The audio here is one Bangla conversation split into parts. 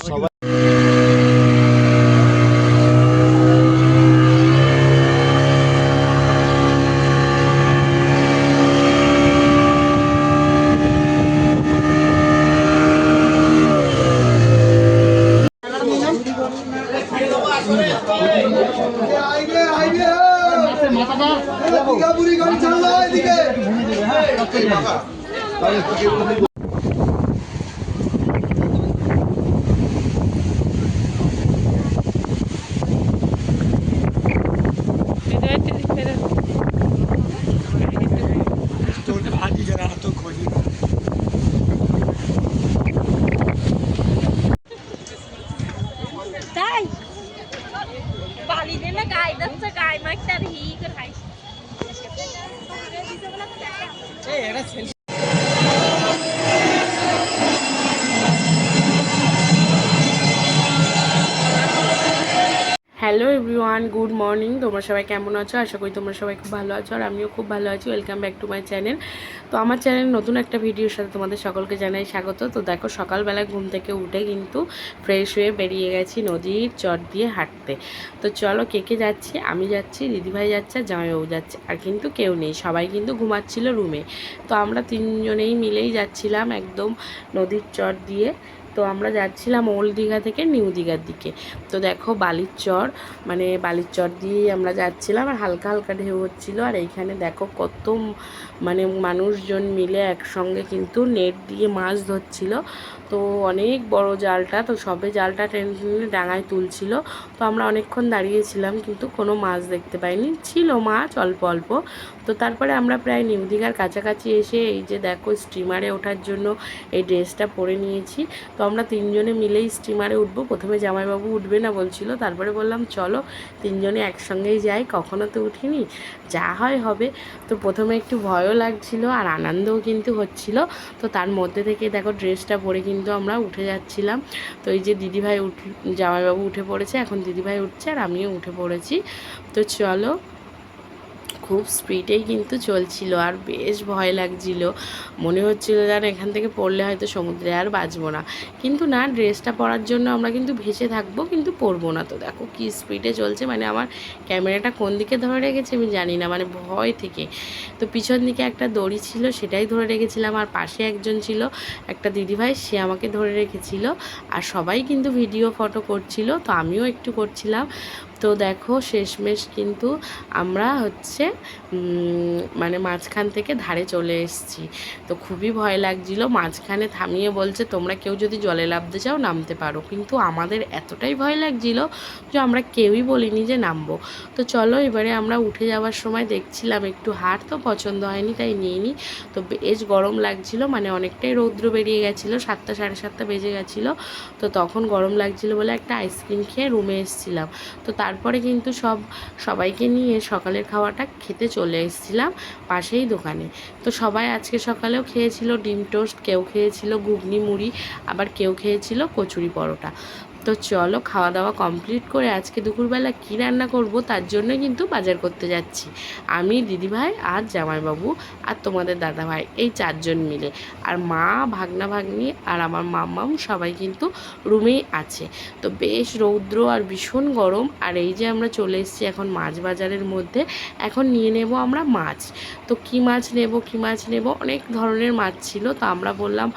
সবাই। আইবে বুড়ি গাড়ি চালা এদিকে তাই হ্যালো এভরিওয়ান, গুড মর্নিং। তোমরা সবাই কেমন আছো? আশা করি তোমরা সবাই খুব ভালো আছো, আর আমিও খুব ভালো আছি। Welcome back to my channel তো আমার চ্যানেল নতুন একটা ভিডিওর সাথে তোমাদের সকলকে জানাই স্বাগত। তো দেখো, সকালবেলা ঘুম থেকে উঠে কিন্তু ফ্রেশ হয়ে বেরিয়ে গেছি নদীর চট দিয়ে হাঁটতে। তো চলো, কে কে যাচ্ছি? আমি যাচ্ছি, দিদিভাই যাচ্ছে জামাইবাবু যাচ্ছে। আর কিন্তু কেউ নেই, সবাই কিন্তু ঘুমাচ্ছিল রুমে তো আমরা তিনজনেই মিলেই যাচ্ছিলাম একদম নদীর চট দিয়ে। তো আমরা যাচ্ছিলাম ওল্ড দীঘা থেকে নিউ দীঘার দিকে। তো দেখো বালির চর মানে বালির চর দিয়েই আমরা যাচ্ছিলাম আর হালকা হালকা ঢেউ হচ্ছিল আর এইখানে দেখো কত মানে মানুষজন মিলে একসঙ্গে কিন্তু নেট দিয়ে মাছ ধরছিল। তো অনেক বড় জালটা, তো সবে জালটা টেনে টেনে ডাঙায় তুলছিল। তো আমরা অনেকক্ষণ দাঁড়িয়েছিলাম কিন্তু কোনো মাছ দেখতে পাইনি। ছিল মাছ অল্প অল্প। তো তারপরে আমরা প্রায় নিউ দীঘার কাছাকাছি এসে এই যে দেখো স্টিমারে ওঠার জন্য এই ড্রেসটা পরে নিয়েছি। তো আমরা তিনজনে মিলেই স্টিমারে উঠবো। প্রথমে জামাইবাবু উঠবে না বলছিল, তারপরে বললাম, চলো, তিনজনে একসঙ্গেই যাই, কখনো তো উঠিনি, যা হয় হবে। তো প্রথমে একটু ভয়ও লাগছিল আর আনন্দও কিন্তু হচ্ছিল। তো তার মধ্যে থেকে দেখো ড্রেসটা পরে কিন্তু আমরা উঠে যাচ্ছিলাম। তো এই যে দিদিভাই উঠ, জামাইবাবু উঠে পড়েছে, এখন দিদিভাই উঠছে আর আমিও উঠে পড়েছি। তো চলো খুব স্পিডেই কিন্তু চলছিল আর বেশ ভয় লাগছিল। মনে হচ্ছিল যেন এখান থেকে পড়লে হয়তো সমুদ্রে আর বাঁচবো না। কিন্তু না, ড্রেসটা পরার জন্য আমরা কিন্তু ভেসে থাকব, কিন্তু পরবো না তো। দেখো কি স্পিডে চলছে মানে আমার ক্যামেরাটা কোন দিকে ধরে রেখেছে আমি জানি না মানে ভয় থেকে। তো পিছন দিকে একটা দড়ি ছিল, সেটাই ধরে রেখেছিলাম। আর পাশে একজন ছিল, একটা দিদিভাই, সে আমাকে ধরে রেখেছিল। আর সবাই কিন্তু ভিডিও ফটো করছিল, তো আমিও একটু করছিলাম। তো দেখো শেষমেশ কিন্তু আমরা হচ্ছে মানে মাঝখান থেকে ধারে চলে এসেছি। তো খুবই ভয় লাগছিল, মাঝখানে থামিয়ে বলছে, তোমরা কেউ যদি জলে নামতে চাও নামতে পারো। কিন্তু আমাদের এতটাই ভয় লাগছিল যে আমরা কেউই বলিনি যে নামবো। তো চলো এবারে আমরা উঠে যাওয়ার সময় দেখছিলাম একটু হাট তো পছন্দ হয়নি, তাই নিইনি তো বেশ গরম লাগছিল মানে অনেকটাই রৌদ্র বেরিয়ে গেছিল, সাতটা সাড়ে সাতটা বেজে গেছিল। তো তখন গরম লাগছিল বলে একটা আইসক্রিম খেয়ে রুমে এসেছিলাম। তো তারপরে কিন্তু সব সবাইকে নিয়ে সকালের খাওয়াটা খেতে চলে এসেছিলাম পাশেই দোকানে। তো সবাই আজকে সকালেও খেয়েছিল ডিম টোস্ট, কেউ খেয়েছিল ঘুগনি, মুড়ি, আবার কেউ খেয়েছিল কচুরি পরোটা। তো চলো খাওয়া দাওয়া কমপ্লিট করে আজকে দুপুরবেলা কী রান্না করব তার জন্য কিন্তু বাজার করতে যাচ্ছি। আমি, দিদিভাই আর জামাইবাবু আর তোমাদের দাদাভাই, এই চারজন মিলে। আর মা ভাগনা ভাগ্নি আর আমার মাম্মাম সবাই কিন্তু রুমেই আছে। তো বেশ রৌদ্র আর ভীষণ গরম আর এই যে আমরা চলে এসেছি এখন মাছ বাজারের মধ্যে, এখন নিয়ে নেব আমরা মাছ। তো কী মাছ নেব, কী মাছ নেব, অনেক ধরনের মাছ ছিল। তো আমরা বললাম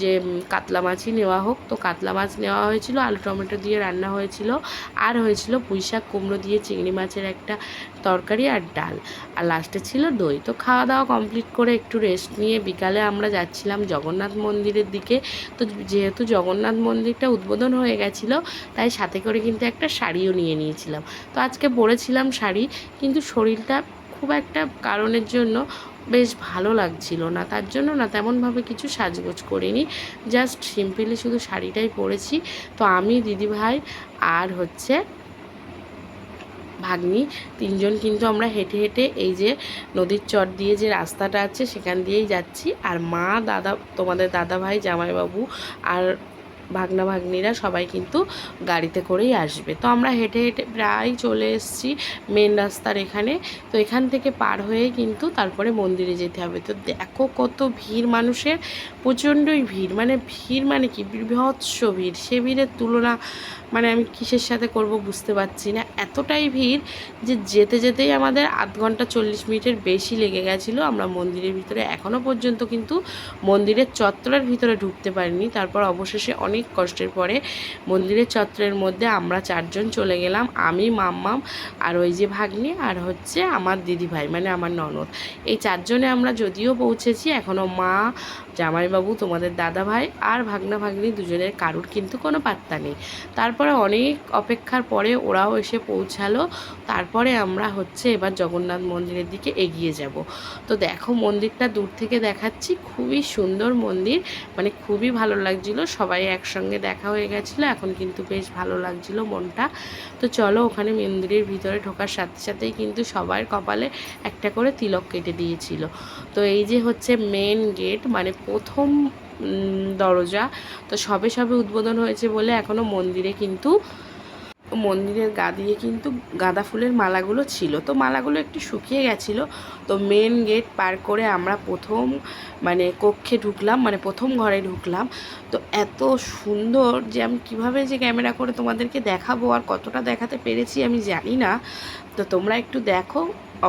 যে কাতলা মাছই নেওয়া হোক। তো কাতলা মাছ নেওয়া হয়েছিল, আলু টমেটো দিয়ে রান্না হয়েছিল, আর হয়েছিল পুঁই শাক, কুমড়ো দিয়ে চিংড়ি মাছের একটা তরকারি আর ডাল। আর লাস্টে ছিল দই। তো খাওয়া দাওয়া কমপ্লিট করে একটু রেস্ট নিয়ে বিকালে আমরা যাচ্ছিলাম জগন্নাথ মন্দিরের দিকে। তো যেহেতু জগন্নাথ মন্দিরটা উদ্বোধন হয়ে গেছিল, তাই সাথে করে কিন্তু একটা শাড়িও নিয়ে নিয়েছিলাম। তো আজকে পরেছিলাম শাড়ি, কিন্তু শরীরটা খুব একটা কারণের জন্য বেশ ভালো লাগছিল না। তার জন্য না তেমনভাবে কিছু সাজগোজ করিনি। জাস্ট সিম্পলি শুধু শাড়িটাই পরেছি। তো আমি, দিদিভাই আর হচ্ছে ভাগ্নি তিনজন কিন্তু আমরা হেঁটে হেঁটে এই যে নদীর চর দিয়ে যে রাস্তাটা আছে সেখান দিয়েই যাচ্ছি। আর মা, দাদা, তোমাদের দাদা ভাই জামাইবাবু আর ভাগনা ভাগ্নিরা সবাই কিন্তু গাড়িতে করেই আসবে। তো আমরা হেঁটে হেঁটে প্রায় চলে এসেছি মেন রাস্তার এখানে। তো এখান থেকে পার হয়ে কিন্তু তারপরে মন্দিরে যেতে হবে। তো দেখো কত ভিড় মানুষের, প্রচণ্ডই ভিড়। মানে ভিড় মানে কি? বৃহৎস ভিড়। সে ভিড়ের তুলনা মানে আমি কিসের সাথে করব বুঝতে পারছি না। এতটাই ভিড় যে যেতে যেতেই আমাদের আধ ঘণ্টা চল্লিশ মিনিটের বেশি লেগে গেছিল। আমরা মন্দিরের ভিতরে এখনও পর্যন্ত কিন্তু মন্দিরের চত্বরের ভিতরে ঢুকতে পারিনি। তারপর অবশেষে অনেক কষ্টের পরে মন্দিরের চত্বরের মধ্যে আমরা চারজন চলে গেলাম। আমি, মাম্মাম আর ওই যে ভাগ্নি আর হচ্ছে আমার দিদিভাই মানে আমার ননদ। এই চারজনে আমরা যদিও পৌঁছেছি এখনও মা, জামাইবাবু, তোমাদের দাদা ভাই আর ভাগনা ভাগ্নি দুজনের কারুর কিন্তু কোনো পাত্তা নেই। তারপরে অনেক অপেক্ষার পরে ওরাও এসে পৌঁছালো। তারপরে আমরা হচ্ছে এবার জগন্নাথ মন্দিরের দিকে এগিয়ে যাব। তো দেখো মন্দিরটা দূর থেকে দেখাচ্ছি, খুবই সুন্দর মন্দির। মানে খুবই ভালো লাগছিল, সবাই একসঙ্গে দেখা হয়ে গেছিল, এখন কিন্তু বেশ ভালো লাগছিল মনটা। তো চলো ওখানে মন্দিরের ভিতরে ঢোকার সাথে সাথেই কিন্তু সবার কপালে একটা করে তিলক কেটে দিয়েছিল। তো এই যে হচ্ছে মেন গেট মানে প্রথম দরজা। তো সবে সবে উদ্বোধন হয়েছে বলে এখনও মন্দিরে কিন্তু, মন্দিরের গা দিয়ে কিন্তু গাঁদা ফুলের মালাগুলো ছিল। তো মালাগুলো একটু শুকিয়ে গেছিল। তো মেন গেট পার করে আমরা প্রথম মানে কক্ষে ঢুকলাম মানে প্রথম ঘরে ঢুকলাম। তো এত সুন্দর যে আমি কীভাবে যে ক্যামেরা করে তোমাদেরকে দেখাবো আর কতটা দেখাতে পেরেছি আমি জানি না। তো তোমরা একটু দেখো,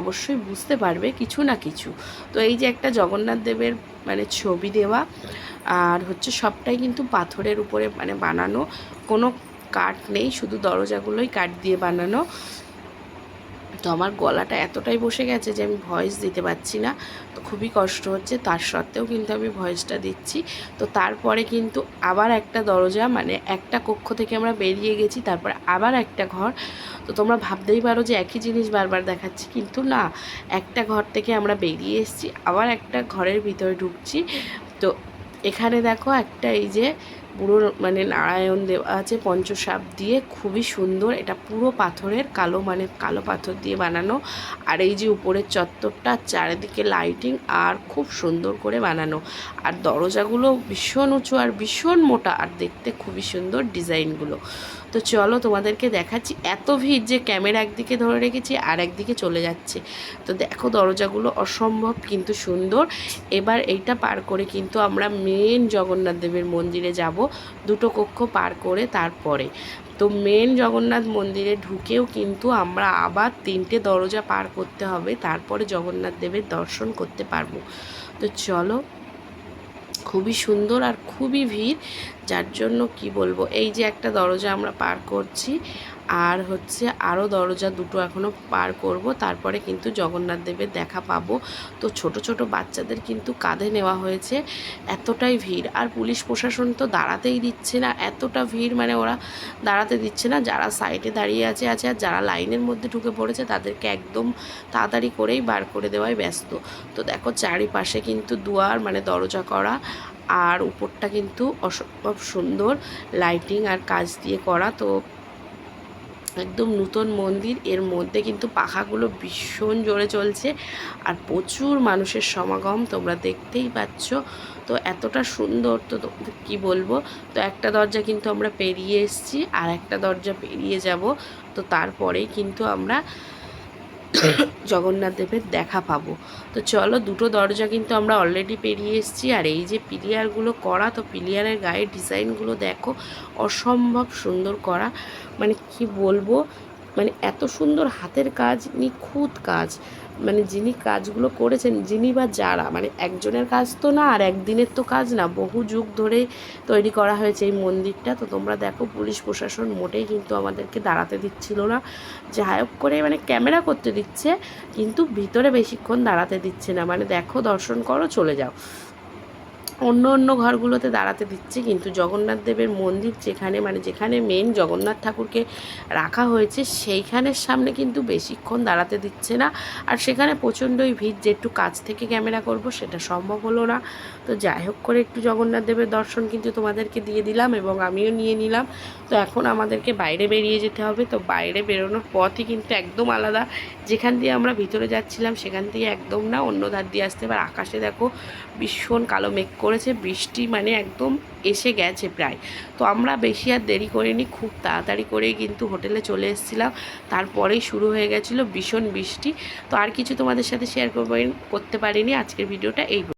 অবশ্যই বুঝতে পারবে কিছু না কিছু। তো এই যে একটা জগন্নাথ দেবের মানে ছবি দেওয়া আর হচ্ছে সবটাই কিন্তু পাথরের উপরে মানে বানানো। কোনো কাঠ নেই, শুধু দরজাগুলোই কাঠ দিয়ে বানানো। তো আমার গলাটা এতটাই বসে গেছে যে আমি ভয়েস দিতে পারছি না। তো খুবই কষ্ট হচ্ছে, তার সত্ত্বেও কিন্তু আমি ভয়েসটা দিচ্ছি। তো তারপরে কিন্তু আবার একটা দরজা মানে একটা কক্ষ থেকে আমরা বেরিয়ে গেছি, তারপর আবার একটা ঘর। তো তোমরা ভাবতেই পারো যে একই জিনিস বারবার দেখাচ্ছি, কিন্তু না, একটা ঘর থেকে আমরা বেরিয়ে এসেছি, আবার একটা ঘরের ভিতরে ঢুকছি। তো এখানে দেখো একটা এই যে পুরো মানে নারায়ণ দেওয়া আছে পঞ্চসাপ দিয়ে, খুবই সুন্দর। এটা পুরো পাথরের কালো মানে কালো পাথর দিয়ে বানানো। আর এই যে উপরের চত্বরটা, চারিদিকে লাইটিং আর খুব সুন্দর করে বানানো। আর দরজাগুলো ভীষণ উঁচু আর ভীষণ মোটা, আর দেখতে খুবই সুন্দর ডিজাইনগুলো। তো চলো তোমাদেরকে দেখাচ্ছি। এত ভিড় যে ক্যামেরা একদিকে ধরে রেখেছি, আর একদিকে চলে যাচ্ছে। তো দেখো দরজাগুলো অসম্ভব কিন্তু সুন্দর। এবার এইটা পার করে কিন্তু আমরা মেন জগন্নাথ দেবের মন্দিরে যাব। দুটো কক্ষ পার করে তারপরে। তো মেন জগন্নাথ মন্দিরে ঢুকেও কিন্তু আমরা আবার তিনটে দরজা পার করতে হবে। তারপরে জগন্নাথ দেবের দর্শন করতে পারব। তো চলো খুবই সুন্দর আর খুবই ভিড়, যার জন্য কি বলব? এই যে একটা দরজা আমরা পার করছি আর হচ্ছে আরও দরজা দুটো এখনও পার করব, তারপরে কিন্তু জগন্নাথ দেবের দেখা পাবো। তো ছোট ছোট বাচ্চাদের কিন্তু কাঁধে নেওয়া হয়েছে, এতটাই ভিড়। আর পুলিশ প্রশাসন তো দাঁড়াতেই দিচ্ছে না, এতটা ভিড় মানে ওরা দাঁড়াতে দিচ্ছে না। যারা সাইডে দাঁড়িয়ে আছে আছে, আর যারা লাইনের মধ্যে ঢুকে পড়েছে, তাদেরকে একদম তাড়াতাড়ি করেই বার করে দেওয়াই ব্যস্ত। তো দেখো চারিপাশে কিন্তু দুয়ার মানে দরজা করা, আর উপরটা কিন্তু অসম্ভব সুন্দর লাইটিং আর কাজ দিয়ে করা। তো একদম নূতন মন্দির। এর মধ্যে কিন্তু পাখাগুলো ভীষণ জোরে চলছে আর প্রচুর মানুষের সমাগম তোমরা দেখতেই পাচ্ছ। তো এতটা সুন্দর তো কি বলব? তো একটা দরজা কিন্তু আমরা পেরিয়ে এসেছি আর একটা দরজা পেরিয়ে যাব। তো তারপরেই কিন্তু আমরা জগন্নাথ দেবের দেখা পাবো। তো চলো, দুটো দরজা কিন্তু আমরা অলরেডি পেরিয়ে এসেছি। আর এই যে পিলিয়ারগুলো করা, তো পিলিয়ারের গায়ের ডিজাইনগুলো দেখো, অসম্ভব সুন্দর করা। মানে কি বলব? মানে এত সুন্দর হাতের কাজ, নিখুঁত কাজ। মানে যিনি কাজগুলো করেছেন, যিনি বা যারা মানে একজনের কাজ তো না আর একদিনের তো কাজ না, বহু যুগ ধরে তৈরি করা হয়েছে এই মন্দিরটা। তো তোমরা দেখো, পুলিশ প্রশাসন মোটেই কিন্তু আমাদেরকে দাঁড়াতে দিচ্ছিল না। যাই হোক করে মানে ক্যামেরা করতে দিচ্ছে, কিন্তু ভিতরে বেশিক্ষণ দাঁড়াতে দিচ্ছে না। মানে দেখো, দর্শন করো, চলে যাও। অন্য অন্য ঘরগুলোতে দাঁড়াতে দিচ্ছে, কিন্তু জগন্নাথ দেবের মন্দির যেখানে মানে যেখানে মেন জগন্নাথ ঠাকুরকে রাখা হয়েছে সেইখানের সামনে কিন্তু বেশিক্ষণ দাঁড়াতে দিচ্ছে না। আর সেখানে প্রচণ্ডই ভিড়, যে একটু কাছ থেকে ক্যামেরা করব সেটা সম্ভব হলো না। তো যাই হোক করে একটু জগন্নাথ দেবের দর্শন কিন্তু তোমাদেরকে দিয়ে দিলাম এবং আমিও নিয়ে নিলাম। তো এখন আমাদেরকে বাইরে বেরিয়ে যেতে হবে। তো বাইরে বেরোনোর পথই কিন্তু একদম আলাদা। যেখান দিয়ে আমরা ভিতরে যাচ্ছিলাম, সেখান দিয়ে একদম না অন্য ধার দিয়ে আসতে, এবার আকাশে দেখো ভীষণ কালো মেঘ করেছে, বৃষ্টি মানে একদম এসে গেছে প্রায়। তো আমরা বেশি আর দেরি করিনি, খুব তাড়াতাড়ি করেই কিন্তু হোটেলে চলে এসেছিলাম। তারপরেই শুরু হয়ে গেছিল ভীষণ বৃষ্টি। তো আর কিছু তোমাদের সাথে শেয়ার করতে পারিনি, আজকের ভিডিওটা এই